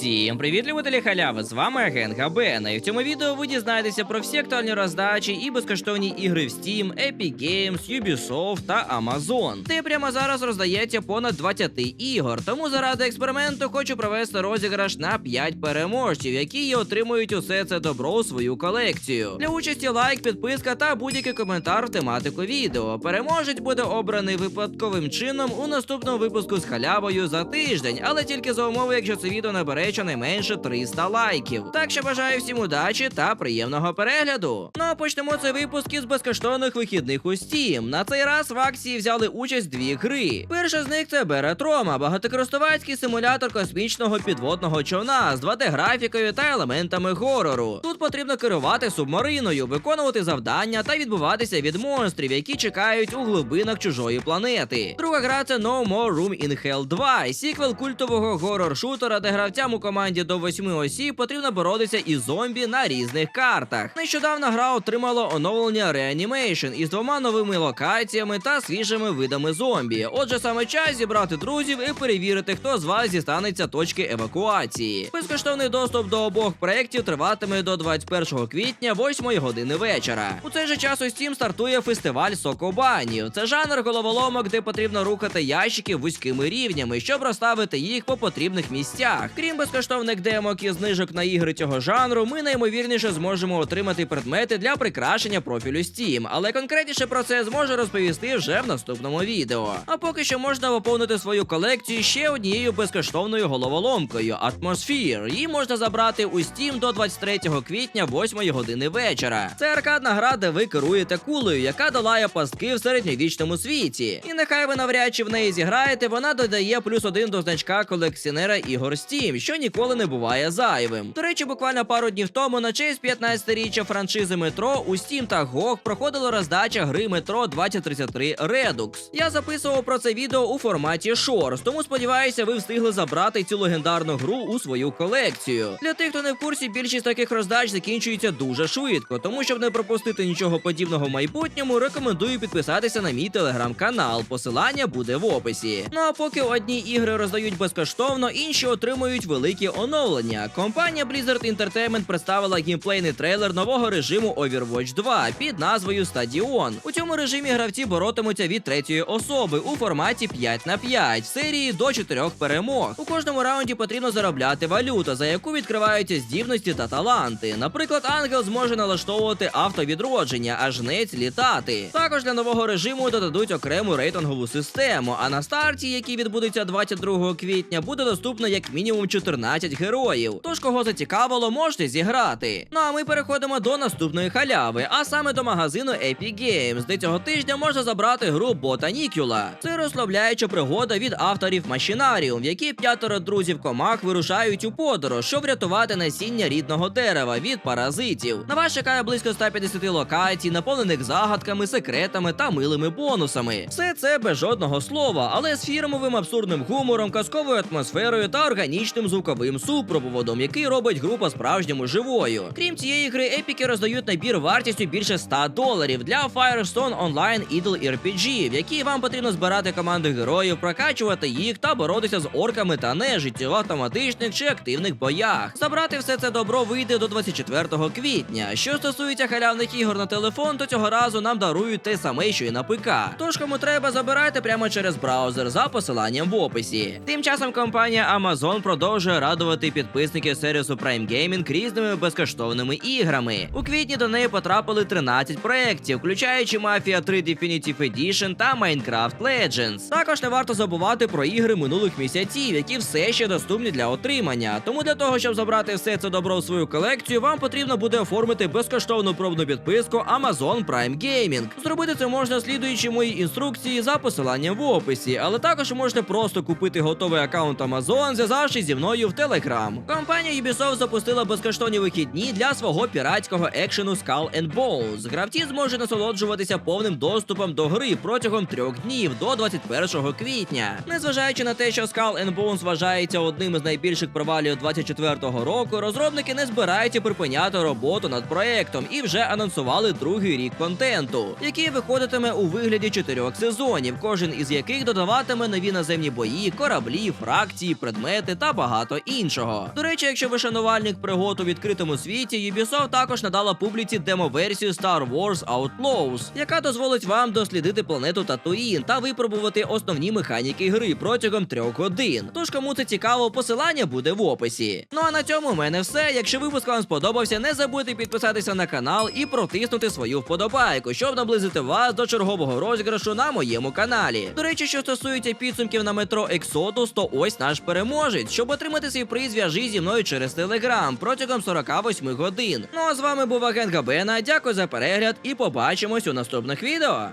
Усім привіт, любителі халяви! З вами агент Габена. І в цьому відео ви дізнаєтеся про всі актуальні роздачі і безкоштовні ігри в Steam, Epic Games, Ubisoft та Amazon. Де прямо зараз роздається понад 20 ігор. Тому заради експерименту хочу провести розіграш на 5 переможців, які і отримують усе це добро у свою колекцію. Для участі лайк, підписка та будь-який коментар в тематику відео. Переможець буде обраний випадковим чином у наступному випуску з халявою за тиждень, але тільки за умови, якщо це відео набере щонайменше 300 лайків. Так що бажаю всім удачі та приємного перегляду. Ну а почнемо цей випуск із безкоштовних вихідних у Steam. На цей раз в акції взяли участь дві гри. Перша з них це Беретрома, багатокористувацький симулятор космічного підводного човна з 2D-графікою та елементами горору. Тут потрібно керувати субмариною, виконувати завдання та відбуватися від монстрів, які чекають у глибинах чужої планети. Друга гра це No More Room in Hell 2, сіквел культового горор-шутера, де гравцям у команді до 8 осіб потрібно боротися із зомбі на різних картах. Нещодавно гра отримала оновлення Reanimation із двома новими локаціями та свіжими видами зомбі. Отже, саме час зібрати друзів і перевірити, хто з вас дістанеться точки евакуації. Безкоштовний доступ до обох проєктів триватиме до 21 квітня, 8 години вечора. У цей же час у Steam стартує фестиваль Сокобанів. Це жанр головоломок, де потрібно рухати ящики вузькими рівнями, щоб розставити їх по потрібних місцях. Крім безкоштовних демок і знижок на ігри цього жанру, ми найімовірніше зможемо отримати предмети для прикрашення профілю Steam, але конкретніше про це зможу розповісти вже в наступному відео. А поки що можна поповнити свою колекцію ще однією безкоштовною головоломкою Атмосфір. Її можна забрати у Steam до 23 квітня, 8 години вечора. Це аркадна гра, де ви керуєте кулею, яка долає пастки в середньовічному світі. І нехай ви навряд чи в неї зіграєте, вона додає плюс один до значка колекціонера ігор Steam, що ніколи не буває зайвим. До речі, буквально пару днів тому на честь 15-річчя франшизи метро у Steam та GOG проходила роздача гри метро 2033 Redux. Я записував про це відео у форматі Shorts, тому сподіваюся, ви встигли забрати цю легендарну гру у свою колекцію. Для тих, хто не в курсі, більшість таких роздач закінчується дуже швидко, тому щоб не пропустити нічого подібного в майбутньому, рекомендую підписатися на мій телеграм-канал. Посилання буде в описі. Ну а поки одні ігри роздають безкоштовно, інші отримують великі оновлення. Компанія Blizzard Entertainment представила геймплейний трейлер нового режиму Overwatch 2 під назвою Стадіон. У цьому режимі гравці боротимуться від третьої особи у форматі 5 на 5 в серії до 4 перемог. У кожному раунді потрібно заробляти валюту, за яку відкриваються здібності та таланти. Наприклад, ангел зможе налаштовувати автовідродження, а жнець літати. Також для нового режиму додадуть окрему рейтингову систему. А на старті, який відбудеться 22 квітня, буде доступно як мінімум 14 героїв. Тож, кого зацікавило, можете зіграти. Ну а ми переходимо до наступної халяви, а саме до магазину Epic Games, де цього тижня можна забрати гру Botanicula. Це розслабляюча пригода від авторів Machinarium, в якій п'ятеро друзів комах вирушають у подорож, щоб врятувати насіння рідного дерева від паразитів. На вас чекає близько 150 локацій, наповнених загадками, секретами та милими бонусами. Все це без жодного слова, але з фірмовим абсурдним гумором, казковою атмосферою та органічним звуковим супроводом, який робить гру по-справжньому живою. Крім цієї гри, епіки роздають набір вартістю більше 100 доларів для Firestone Online Idle RPG, в якій вам потрібно збирати команди героїв, прокачувати їх та боротися з орками та нежиттю в автоматичних чи активних боях. Забрати все це добро вийде до 24 квітня. Що стосується халявних ігор на телефон, то цього разу нам дарують те саме, що і на ПК. Тож кому треба, забирайте прямо через браузер за посиланням в описі. Тим часом компанія Amazon продовжує радувати підписників сервісу Prime Gaming різними безкоштовними іграми. У квітні до неї потрапили 13 проєктів, включаючи Mafia 3 Definitive Edition та Minecraft Legends. Також не варто забувати про ігри минулих місяців, які все ще доступні для отримання. Тому для того, щоб забрати все це добро в свою колекцію, вам потрібно буде оформити безкоштовну пробну підписку Amazon Prime Gaming. Зробити це можна слідуючи моїй інструкції за посиланням в описі, але також можете просто купити готовий аккаунт Amazon, зв'язавшись зі мною в Telegram. Компанія Ubisoft запустила безкоштовні вихідні для свого піратського екшену Skull and Bones. Гравці зможуть насолоджуватися повним доступом до гри протягом трьох днів до 21 квітня. Незважаючи на те, що Skull and Bones вважається одним із найбільших провалів 24-го року, розробники не збираються припиняти роботу над проектом і вже анонсували другий рік контенту, який виходитиме у вигляді чотирьох сезонів, кожен із яких додаватиме нові наземні бої, кораблі, фракції, предмети та багато багато іншого. До речі, якщо ви шанувальник пригод у відкритому світі, Ubisoft також надала публіці демо-версію Star Wars Outlaws, яка дозволить вам дослідити планету Татуїн та випробувати основні механіки гри протягом трьох годин. Тож, кому це цікаво, посилання буде в описі. Ну а на цьому в мене все. Якщо випуск вам сподобався, не забудьте підписатися на канал і протиснути свою вподобайку, щоб наблизити вас до чергового розіграшу на моєму каналі. До речі, що стосується підсумків на метро Exodus, то ось наш переможець. Щоб отримати свій приз, зв'яжи зі мною через телеграм протягом 48 годин. Ну а з вами був агент Габена. Дякую за перегляд і побачимось у наступних відео.